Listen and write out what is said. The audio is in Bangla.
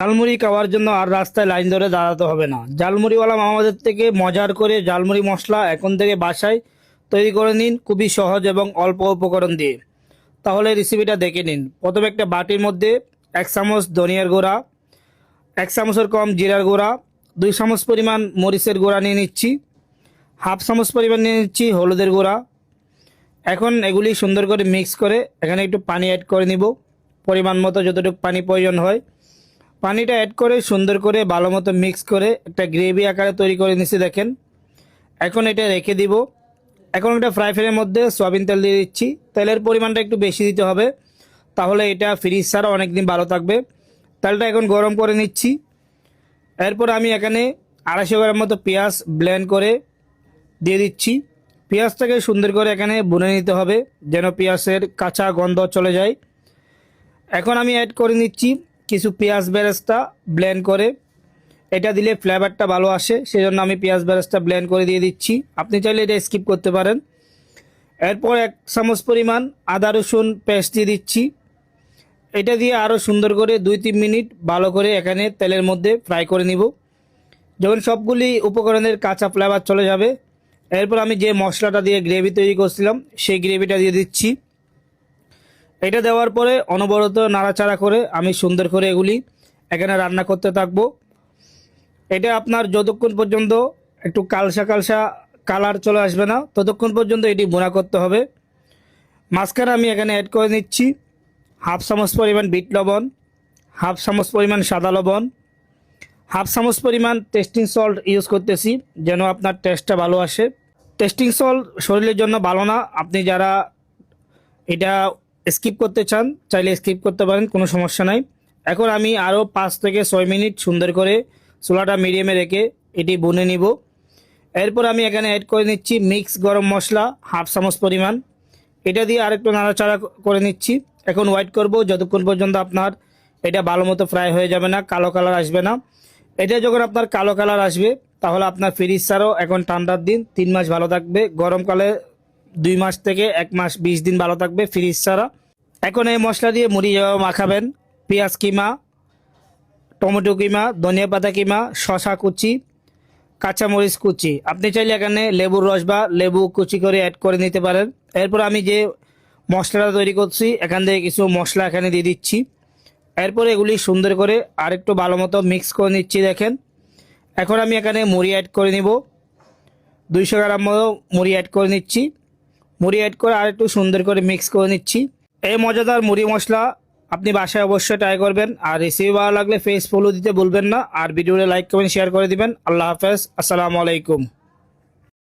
ঝালমুড়ি খাওয়ার জন্য আর রাস্তায় লাইন ধরে দাঁড়াতে হবে না। ঝালমুড়িওয়ালা আমাদের থেকে মজার করে ঝালমুড়ি মশলা এখন থেকে বাসায় তৈরি করে নিন খুবই সহজ এবং অল্প উপকরণ দিয়ে। তাহলে রেসিপিটা দেখে নিন। প্রথমে একটা বাটির মধ্যে এক চামচ ধনিয়ার গুঁড়া, এক চামচের কম জিরার গুঁড়া, দুই চামচ পরিমাণ মরিচের গুঁড়া নিয়ে নিচ্ছি, হাফ চামচ পরিমাণ নিয়ে নিচ্ছি হলুদের গুঁড়া। এখন এগুলি সুন্দর করে মিক্স করে এখানে একটু পানি অ্যাড করে নিব। পরিমাণ মতো যতটুকু পানি প্রয়োজন হয়। পানিটা অ্যাড করে সুন্দর করে ভালো মতো মিক্স করে একটা গ্রেভি আকারে তৈরি করে নিচ্ছি দেখেন। এখন এটা রেখে দিব। এখন একটা ফ্রাই প্যানের মধ্যে সয়াবিন তেল দিয়ে দিচ্ছি। তেলের পরিমাণটা একটু বেশি দিতে হবে। তাহলে এটা ফ্রিজ ছাড়া অনেকদিন ভালো থাকবে। তেলটা এখন গরম করে নিচ্ছি। এরপর আমি এখানে আড়াইশো গ্রাম মতো পেঁয়াজ ব্লেন্ড করে দিয়ে দিচ্ছি। পেঁয়াজটাকে সুন্দর করে এখানে বুনে নিতে হবে, যেন পেঁয়াজের কাঁচা গন্ধ চলে যায়। এখন আমি অ্যাড করে নিচ্ছি কিছু পেঁয়াজ বেরেস্তা ব্লেন্ড করে। এটা দিলে ফ্লেভারটা ভালো আসে, সেজন্য আমি পেঁয়াজ বেরেস্তা ব্লেন্ড করে দিয়ে দিচ্ছি। আপনি চাইলে এটা স্কিপ করতে পারেন। এরপর এক চামচ পরিমাণ আদা রসুন পেস্ট দিয়ে দিচ্ছি। এটা দিয়ে আরও সুন্দর করে দুই তিন মিনিট ভালো করে এখানে তেলের মধ্যে ফ্রাই করে নিব। যখন সবগুলি উপকরণের কাঁচা ফ্লেভার চলে যাবে, এরপর আমি যে মশলাটা দিয়ে গ্রেভি তৈরি করছিলাম, সেই গ্রেভিটা দিয়ে দিচ্ছি। এটা দেওয়ার পরে অনবরত নাড়াচাড়া করে আমি সুন্দর করে এগুলি এখানে রান্না করতে থাকব। এটা আপনার যতক্ষণ পর্যন্ত একটু কালসা কালসা কালার চলে আসবে না, ততক্ষণ পর্যন্ত এটি বোনা করতে হবে। মাঝখানে আমি এখানে অ্যাড করে নিচ্ছি হাফ চামচ পরিমাণ বিট লবণ, হাফ চামচ পরিমাণ সাদা লবণ, হাফ চামচ পরিমাণ টেস্টিং সল্ট ইউজ করতেছি যেন আপনার টেস্টটা ভালো আসে। টেস্টিং সল্ট শরীরের জন্য ভালো না, আপনি যারা এটা স্কিপ করতে চান, চাইলে স্কিপ করতে পারেন, কোনো সমস্যা নাই। এখন আমি আরও পাঁচ থেকে ছয় মিনিট সুন্দর করে চুলাটা মিডিয়ামে রেখে এটি বুনে নিব। এরপর আমি এখানে অ্যাড করে নিচ্ছি মিক্স গরম মশলা, হাফ চামচ পরিমাণ। এটা দিয়ে আরেকটু নাড়াচাড়া করে নিচ্ছি। এখন ওয়েট করব, যতক্ষণ পর্যন্ত আপনার এটা ভালো মতো ফ্রাই হয়ে যাবে না, কালো কালার আসবে না। এটা যখন আপনার কালো কালার আসবে, তাহলে আপনার ফ্রিজ ছাড়াও এখন ঠান্ডার দিন, তিন মাস ভালো থাকবে। গরমকালে দুই মাস থেকে এক মাস, বিশ দিন ভালো থাকবে ফ্রিজ ছাড়া। এখন এই মশলা দিয়ে মুড়ি মাখাবেন। পেঁয়াজ কিমা, টমেটো কিমা, ধনিয়া পাতা কিমা শশা কুচি, কাঁচামরিচ কুচি। আপনি চাইলে এখানে লেবুর রস বা লেবু কুচি করে অ্যাড করে নিতে পারেন। এরপর আমি যে মশলাটা তৈরি করছি, এখান থেকে কিছু মশলা এখানে দিয়ে দিচ্ছি। এরপর এগুলি সুন্দর করে আরেকটু ভালো মতো মিক্স করে নিচ্ছি, দেখেন। এখন আমি এখানে মুড়ি অ্যাড করে নিব। দুইশো গ্রাম মতো মুড়ি অ্যাড করে নিচ্ছি। মুড়ি অ্যাড করে আরেকটু সুন্দর করে মিক্স করে নিচ্ছি। এই মজাদার মুড়ি মশলা আপনি বাসায় অবশ্যই ট্রাই করবেন। আর রেসিপি ভালো লাগলে ফেস ফলো দিতে বলবেন না। আর ভিডিওটা লাইক কমেন্ট শেয়ার করে দিবেন। আল্লাহ হাফেজ। আসসালামু আলাইকুম।